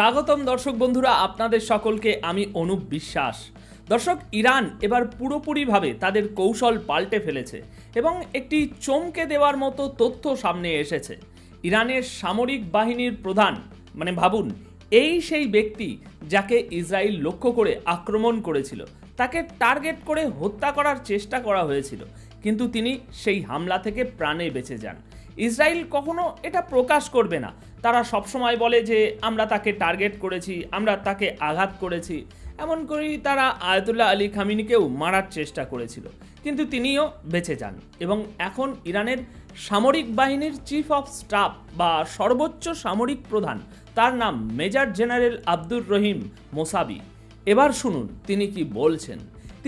স্বাগতম দর্শক বন্ধুরা, আপনাদের সকলকে আমি অনুপ বিশ্বাস। দর্শক, ইরান এবার পুরোপুরিভাবে তাদের কৌশল পাল্টে ফেলেছে এবং একটি চমকে দেওয়ার মতো তথ্য সামনে এসেছে। ইরানের সামরিক বাহিনীর প্রধান মানে ভাবুন, এই সেই ব্যক্তি যাকে ইসরায়েল লক্ষ্য করে আক্রমণ করেছিল। তাকে টার্গেট করে হত্যা করার চেষ্টা করা হয়েছিল, কিন্তু তিনি সেই হামলা থেকে প্রাণে বেঁচে যান। ইসরায়েল কখনো এটা প্রকাশ করবে না। তারা সবসময় বলে যে, আমরা তাকে টার্গেট করেছি, আমরা তাকে আঘাত করেছি। এমন করেই তারা আয়তুল্লাহ আলী খামিনিকেও মারার চেষ্টা করেছিল। কিন্তু তিনিও বেঁচে যান এবং এখন ইরানের সামরিক বাহিনীর চিফ অফ স্টাফ বা সর্বোচ্চ সামরিক প্রধান, তার নাম মেজর জেনারেল আব্দুর রহিম মোসাবি। এবার শুনুন তিনি কি বলছেন।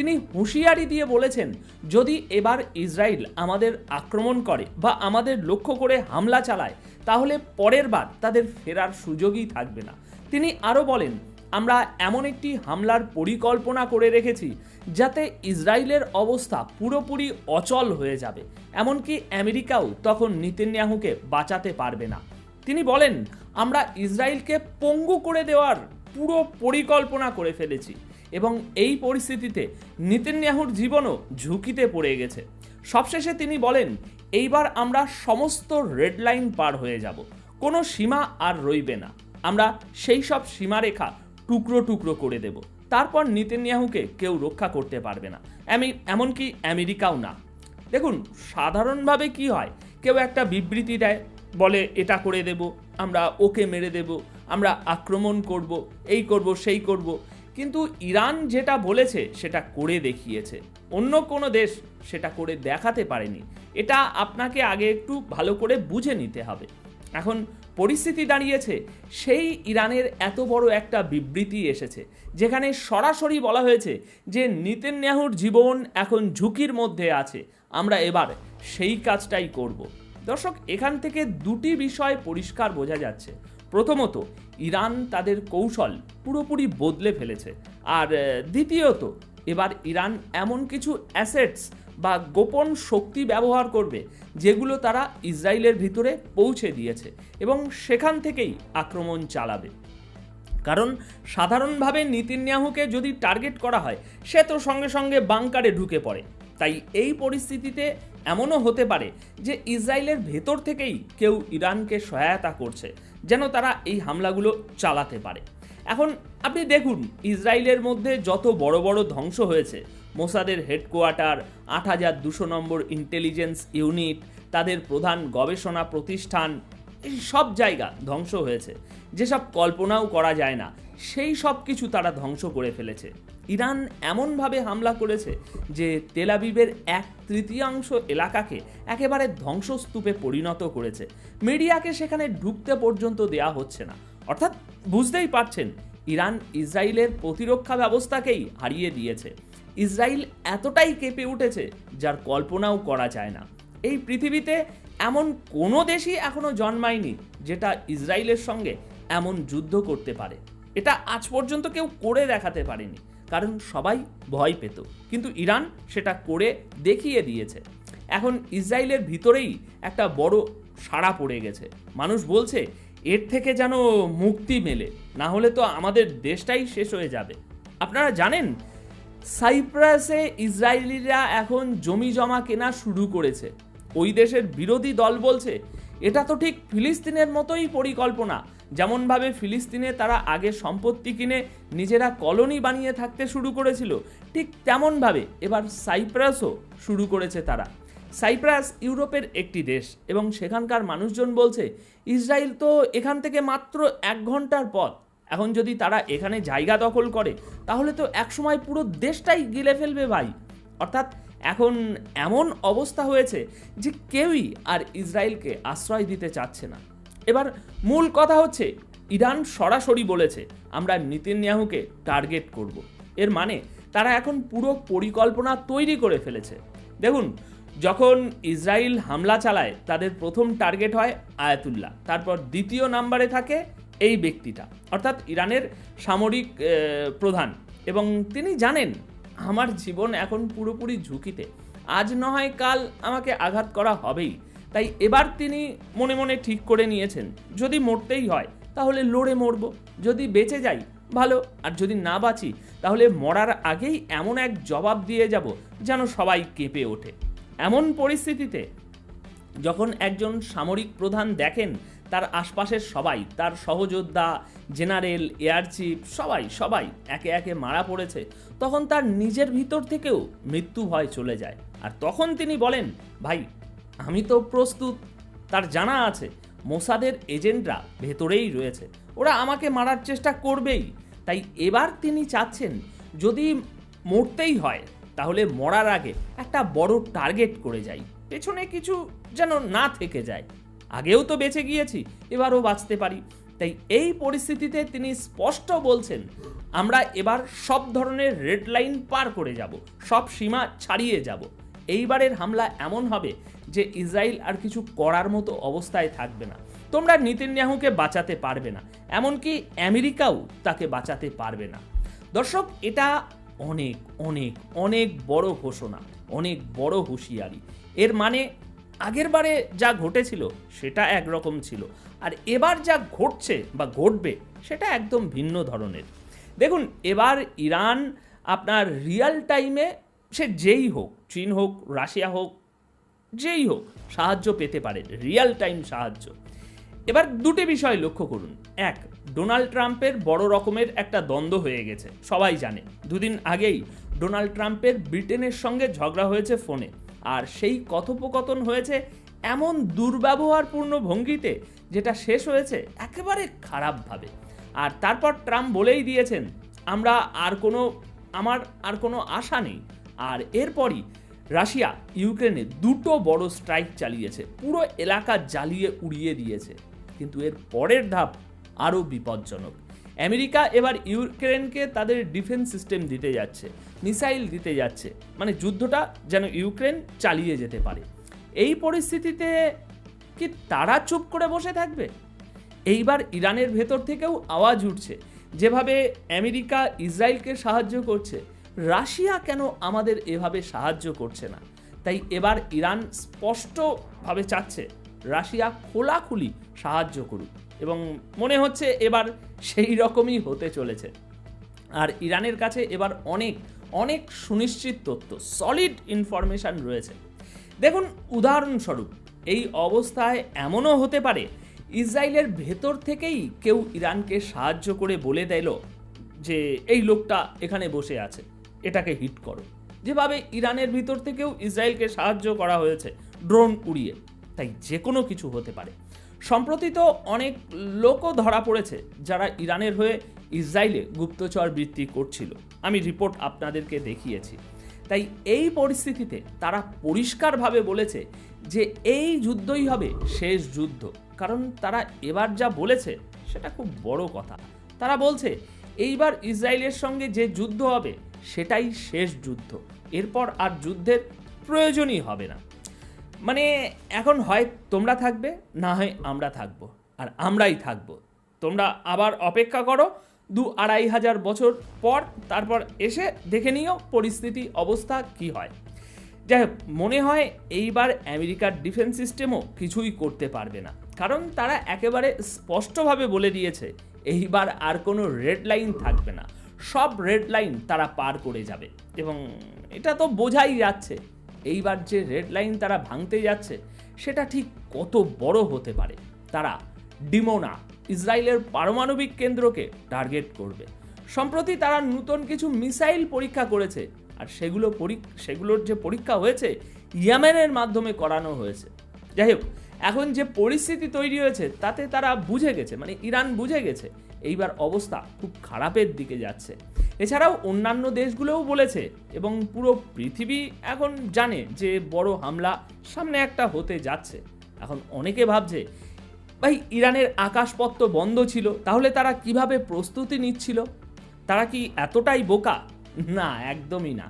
তিনি হুঁশিয়ারি দিয়ে বলেছেন, যদি এবার ইসরায়েল আমাদের আক্রমণ করে বা আমাদের লক্ষ্য করে হামলা চালায়, তাহলে পরের বার তাদের ফেরার সুযোগই থাকবে না। তিনি আরও বলেন, আমরা এমন একটি হামলার পরিকল্পনা করে রেখেছি, যাতে ইসরায়েলের অবস্থা পুরোপুরি অচল হয়ে যাবে। এমনকি আমেরিকাও তখন নেতানিয়াহুকে বাঁচাতে পারবে না। তিনি বলেন, আমরা ইসরায়েলকে পঙ্গু করে দেওয়ার পুরো পরিকল্পনা করে ফেলেছি। এবং এই পরিস্থিতিতে নেতানিয়াহুর জীবনও ঝুঁকিতে পড়ে গেছে। সবশেষে তিনি বলেন, এইবার আমরা সমস্ত রেড লাইন পার হয়ে যাব। কোনো সীমা আর রইবে না। আমরা সেই সব সীমারেখা টুকরো টুকরো করে দেব। তারপর নেতানিয়াহুকে কেউ রক্ষা করতে পারবে না। এমনকি আমেরিকাও না। দেখুন, সাধারণভাবে কি হয়? কেউ একটা বিবৃতি দেয়, বলে, এটা করে দেব, আমরা ওকে মেরে দেব, আমরা আক্রমণ করব, এই করব, সেই করব। কিন্তু ইরান যেটা বলেছে, সেটা করে দেখিয়েছে। অন্য কোনো দেশ সেটা করে দেখাতে পারেনি। এটা আপনাকে আগে একটু ভালো করে বুঝে নিতে হবে। এখন পরিস্থিতি দাঁড়িয়েছে, সেই ইরানের এত বড় একটা বিবৃতি এসেছে, যেখানে সরাসরি বলা হয়েছে যে নিতেন্যাহুর জীবন এখন ঝুঁকির মধ্যে আছে। আমরা এবার সেই কাজটাই করব। দর্শক, এখান থেকে দুটি বিষয় পরিষ্কার বোঝা যাচ্ছে। প্রথমত, ইরান তাদের কৌশল পুরোপুরি বদলে ফেলেছে। আর দ্বিতীয়ত, এবার ইরান এমন কিছু অ্যাসেটস বা গোপন শক্তি ব্যবহার করবে, যেগুলো তারা ইসরায়েলের ভিতরে পৌঁছে দিয়েছে এবং সেখান থেকেই আক্রমণ চালাবে। কারণ, সাধারণভাবে নীতিন্যাহুকে যদি টার্গেট করা হয়, সে তো সঙ্গে সঙ্গে বাংকারে ঢুকে পড়ে। তাই এই পরিস্থিতিতে এমনও হতে পারে যে, ইসরায়েলের ভেতর থেকেই কেউ ইরানকে সহায়তা করছে। যেন তারা এই হামলাগুলো চালাতে পারে। এখন আপনি দেখুন, ইসরায়েলের মধ্যে যত বড় বড় ধ্বংস হয়েছে, মোসাদের হেডকোয়ার্টার, আট হাজার দুশো নম্বর ইন্টেলিজেন্স ইউনিট, তাদের প্রধান গবেষণা প্রতিষ্ঠান, এই সব জায়গা ধ্বংস হয়েছে। যেসব কল্পনাও করা যায় না, সেই সব কিছু তারা ধ্বংস করে ফেলেছে। ইরান এমনভাবে হামলা করেছে যে তেলাবিবের এক তৃতীয়াংশ এলাকাকে একেবারে ধ্বংসস্তূপে পরিণত করেছে। মিডিয়াকে সেখানে ঢুকতে পর্যন্ত দেয়া হচ্ছে না। অর্থাৎ বুঝতেই পারছেন, ইরান ইসরায়েলের প্রতিরক্ষা ব্যবস্থাকেই হারিয়ে দিয়েছে। ইসরায়েল এতটাই কেঁপে উঠেছে যার কল্পনাও করা যায় না। এই পৃথিবীতে এমন কোনো দেশই এখনও জন্মায়নি যেটা ইসরায়েলের সঙ্গে এমন যুদ্ধ করতে পারে। এটা আজ পর্যন্ত কেউ করে দেখাতে পারেনি, কারণ সবাই ভয় পেত। কিন্তু ইরান সেটা করে দেখিয়ে দিয়েছে। এখন ইসরায়েলের ভিতরেই একটা বড় সাড়া পড়ে গেছে। মানুষ বলছে, এর থেকে যেন মুক্তি মেলে, না হলে তো আমাদের দেশটাই শেষ হয়ে যাবে। আপনারা জানেন, সাইপ্রাসে ইসরায়েলিরা এখন জমি জমা কেনা শুরু করেছে। ওই দেশের বিরোধী দল বলছে, এটা তো ঠিক ফিলিস্তিনের মতোই পরিকল্পনা যেমনভাবে ফিলিস্তিনে তারা আগে সম্পত্তি কিনে নিজেরা কলোনি বানিয়ে থাকতে শুরু করেছিল, ঠিক তেমনভাবে এবার সাইপ্রাসও শুরু করেছে তারা। সাইপ্রাস ইউরোপের একটি দেশ এবং সেখানকার মানুষজন বলছে, ইসরায়েল তো এখান থেকে মাত্র এক ঘণ্টার পথ। এখন যদি তারা এখানে জায়গা দখল করে, তাহলে তো একসময় পুরো দেশটাই গিলে ফেলবে ভাই। অর্থাৎ এখন এমন অবস্থা হয়েছে যে কেউই আর ইসরায়েলকে আশ্রয় দিতে চাচ্ছে না। এবার মূল কথা হচ্ছে, ইরান সরাসরি বলেছে, আমরা নিতিনিয়াহুকে টার্গেট করব। এর মানে তারা এখন পুরো পরিকল্পনা তৈরি করে ফেলেছে। দেখুন, যখন ইসরায়েল হামলা চালায়, তাদের প্রথম টার্গেট হয় আয়াতুল্লাহ। তারপর দ্বিতীয় নাম্বারে থাকে এই ব্যক্তিটা, অর্থাৎ ইরানের সামরিক প্রধান। এবং তিনি জানেন, আমার জীবন এখন পুরোপুরি ঝুঁকিতে। আজ নয় কাল আমাকে আঘাত করা হবেই। তাই এবার তিনি মনে মনে ঠিক করে নিয়েছেন, যদি মরতেই হয়, তাহলে লড়ে মরবো, যদি বেঁচে যাই, ভালো, আর যদি না বাঁচি, তাহলে মরার আগেই এমন এক জবাব দিয়ে যাব যেন সবাই কেঁপে ওঠে। এমন পরিস্থিতিতে যখন একজন সামরিক প্রধান দেখেন, তার আশপাশের সবাই, তার সহযোদ্ধা, জেনারেল, এয়ার চিফ, সবাই সবাই একে একে মারা পড়েছে, তখন তার নিজের ভিতর থেকেও মৃত্যু ভয় চলে যায়। আর তখন তিনি বলেন, ভাই আমি তো প্রস্তুত। তার জানা আছে, মোসাদের এজেন্টরা ভেতরেই রয়েছে। ওরা আমাকে মারার চেষ্টা করবেই। তাই এবার তিনি চাচ্ছেন, যদি মরতেই হয়, তাহলে মরার আগে একটা বড় টার্গেট করে যাই। পেছনে কিছু যেন না থেকে যায়। আগেও তো বেঁচে গিয়েছি, এবারও বাঁচতে পারি। তাই এই পরিস্থিতিতে তিনি স্পষ্ট বলছেন, আমরা এবার সব ধরনের রেড লাইন পার করে যাব, সব সীমা ছাড়িয়ে যাব। এইবারের হামলা এমন হবে যে ইসরায়েল আর কিছু করার মতো অবস্থায় থাকবে না। তোমরা নিতিনয়াহুকে বাঁচাতে পারবে না, এমনকি আমেরিকাও তাকে বাঁচাতে পারবে না। দর্শক, এটা অনেক অনেক অনেক বড় ঘোষণা, অনেক বড় হুঁশিয়ারি। এর মানে আগের বারে যা ঘটেছিল সেটা একরকম ছিল, আর এবার যা ঘটছে বা ঘটবে সেটা একদম ভিন্ন ধরনের। দেখুন, এবার ইরান আপনার রিয়াল টাইমে সে যেই হোক, চীন হোক, রাশিয়া হোক, যেই হোক, সাহায্য পেতে পারে রিয়াল টাইম সাহায্য। এবার দুটি বিষয় লক্ষ্য করুন। এক, ডোনাল্ড ট্রাম্পের বড় রকমের একটা দ্বন্দ্ব হয়ে গেছে, সবাই জানে। দুদিন আগেই ডোনাল্ড ট্রাম্পের ব্রিটেনের সঙ্গে ঝগড়া হয়েছে ফোনে, আর সেই কথোপকথন হয়েছে এমন দুর্ব্যবহারপূর্ণ ভঙ্গিতে যেটা শেষ হয়েছে একেবারে খারাপভাবে আর তারপর ট্রাম্প বলেই দিয়েছেন, আমরা আর কোনো, আমার আর কোনো আশা নেই। আর এরপরই রাশিয়া ইউক্রেনে দুটো বড় স্ট্রাইক চালিয়েছে। পুরো এলাকা জ্বালিয়ে উড়িয়ে দিয়েছে। কিন্তু এর পরের ধাপ আরও বিপজ্জনক। আমেরিকা এবার ইউক্রেনকে তাদের ডিফেন্স সিস্টেম দিতে যাচ্ছে, মিসাইল দিতে যাচ্ছে। মানে যুদ্ধটা যেন ইউক্রেন চালিয়ে যেতে পারে। এই পরিস্থিতিতে কি তারা চুপ করে বসে থাকবে? এইবার ইরানের ভেতর থেকেও আওয়াজ উঠছে, যেভাবে আমেরিকা ইসরায়েলকে সাহায্য করছে। রাশিয়া কেন আমাদের এভাবে সাহায্য করছে না? তাই এবার ইরান স্পষ্টভাবে চাচ্ছে রাশিয়া খোলাখুলি সাহায্য করুক এবং মনে হচ্ছে এবার সেই রকমই হতে চলেছে। আর ইরানের কাছে এবার অনেক অনেক সুনিশ্চিত তথ্য সলিড ইনফরমেশন রয়েছে। দেখুন, উদাহরণস্বরূপ, এই অবস্থায় এমনও হতে পারে, ইসরায়েলের ভেতর থেকেই কেউ ইরানকে সাহায্য করে বলে দিল যে, এই লোকটা এখানে বসে আছে। এটাকে হিট করো। যেভাবে ইরানের ভিতর থেকেও ইসরায়েলকে সাহায্য করা হয়েছে, ড্রোন উড়িয়ে, তাই যে কোনো কিছু হতে পারে। সম্প্রতি তো অনেক লোকও ধরা পড়েছে যারা ইরানের হয়ে ইসরায়েলে গুপ্তচর বৃত্তি করছিল। আমি রিপোর্ট আপনাদেরকে দেখিয়েছি। তাই এই পরিস্থিতিতে তারা পরিষ্কারভাবে বলেছে যে এই যুদ্ধই হবে শেষ যুদ্ধ। কারণ তারা এবার যা বলেছে, সেটা খুব বড় কথা। তারা বলছে, এইবার ইসরায়েলের সঙ্গে যে যুদ্ধ হবে সেটাই শেষ যুদ্ধ। এরপর আর যুদ্ধের প্রয়োজনই হবে না। মানে এখন হয় তোমরা থাকবে, না হয় আমরা থাকব, আর আমরাই থাকব। তোমরা আবার অপেক্ষা করো দু আড়াই হাজার বছর পর, তারপর এসে দেখে নিও পরিস্থিতি, অবস্থা কি হয়। যাই হোক, মনে হয় এইবার আমেরিকার ডিফেন্স সিস্টেমও কিছুই করতে পারবে না। কারণ তারা একেবারে স্পষ্টভাবে বলে দিয়েছে, এইবার আর কোনো রেড লাইন থাকবে না। সব রেড লাইন তারা পার করে যাবে। এবং এটা তো বোঝাই যাচ্ছে, এইবার যে রেড লাইন তারা ভাঙতে যাচ্ছে, সেটা ঠিক কত বড় হতে পারে। তারা ডিমোনা, ইসরায়েলের পারমাণবিক কেন্দ্রকে টার্গেট করবে। সম্প্রতি তারা নতুন কিছু মিসাইল পরীক্ষা করেছে, আর সেগুলো সেগুলোর যে পরীক্ষা হয়েছে, ইয়ামেনের মাধ্যমে করানো হয়েছে। যাই হোক এখন যে পরিস্থিতি তৈরি হয়েছে, তাতে তারা বুঝে গেছে মানে ইরান বুঝে গেছে, এইবার অবস্থা খুব খারাপের দিকে যাচ্ছে। এছাড়াও অন্যান্য দেশগুলোও বলেছে, এবং পুরো পৃথিবী এখন জানে যে বড় হামলা সামনে একটা হতে যাচ্ছে। এখন অনেকে ভাবছে, ভাই, ইরানের আকাশপথ তো বন্ধ ছিল, তাহলে তারা কীভাবে প্রস্তুতি নিচ্ছিল? তারা কি এতটাই বোকা? না, একদমই না।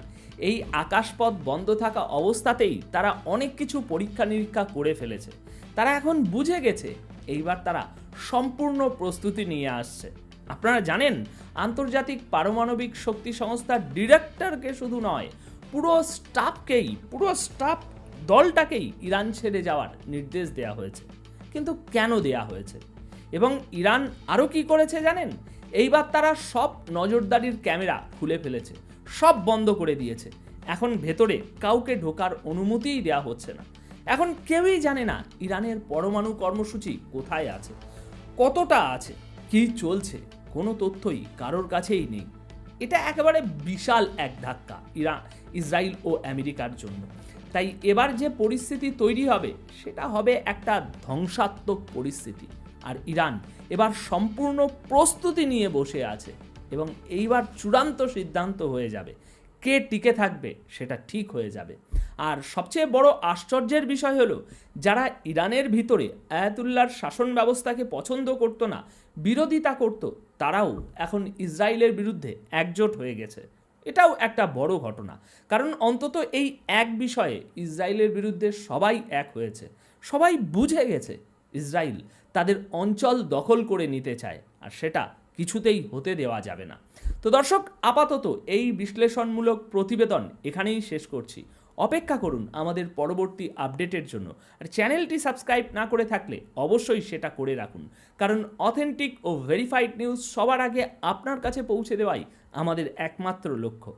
এই আকাশপথ বন্ধ থাকা অবস্থাতেই তারা অনেক কিছু পরীক্ষা নিরীক্ষা করে ফেলেছে। তারা এখন বুঝে গেছে, এইবার তারা সম্পূর্ণ প্রস্তুতি নিয়ে আসছে। আপনারা জানেন, আন্তর্জাতিক পারমাণবিক শক্তি সংস্থার ডিরেক্টরকে শুধু নয়, পুরো স্টাফকেই, পুরো স্টাফ দলটাকেই ইরান ছেড়ে যাওয়ার নির্দেশ দেওয়া হয়েছে। কিন্তু কেন দেয়া হয়েছে? এবং ইরান আরও কি করেছে জানেন? এইবার তারা সব নজরদারির ক্যামেরা খুলে ফেলেছে, সব বন্ধ করে দিয়েছে। এখন ভেতরে কাউকে ঢোকার অনুমতিই দেওয়া হচ্ছে না। এখন কেউই জানে না ইরানের পরমাণু কর্মসূচি কোথায় আছে, কতটা আছে, কি চলছে, কোনো তথ্যই কারোর কাছেই নেই। এটা একেবারে বিশাল এক ধাক্কা ইরান ইসরায়েল ও আমেরিকার জন্য। তাই এবার যে পরিস্থিতি তৈরি হবে, সেটা হবে একটা ধ্বংসাত্মক পরিস্থিতি। আর ইরান এবার সম্পূর্ণ প্রস্তুতি নিয়ে বসে আছে এবং এইবার চূড়ান্ত সিদ্ধান্ত হয়ে যাবে। কে টিকে থাকবে সেটা ঠিক হয়ে যাবে। আর সবচেয়ে বড় আশ্চর্যের বিষয় হলো, যারা ইরানের ভিতরে আয়াতুল্লাহর শাসন ব্যবস্থাকে পছন্দ করতো না, বিরোধিতা করত, তারাও এখন ইসরায়েলের বিরুদ্ধে একজোট হয়ে গেছে। এটাও একটা বড় ঘটনা। কারণ অন্তত এই এক বিষয়ে ইসরায়েলের বিরুদ্ধে সবাই এক হয়েছে। সবাই বুঝে গেছে, ইসরায়েল তাদের অঞ্চল দখল করে নিতে চায়, আর সেটা কিছুতেই হতে দেওয়া যাবে না। তো দর্শক, আপাতত এই বিশ্লেষণমূলক প্রতিবেদন এখানেই শেষ করছি। অপেক্ষা করুন আমাদের পরবর্তী আপডেটের জন্য। আর চ্যানেলটি সাবস্ক্রাইব না করে থাকলে অবশ্যই সেটা করে রাখুন। কারণ অথেন্টিক ও ভেরিফাইড নিউজ সবার আগে আপনার কাছে পৌঁছে দেওয়াই আমাদের একমাত্র লক্ষ্য।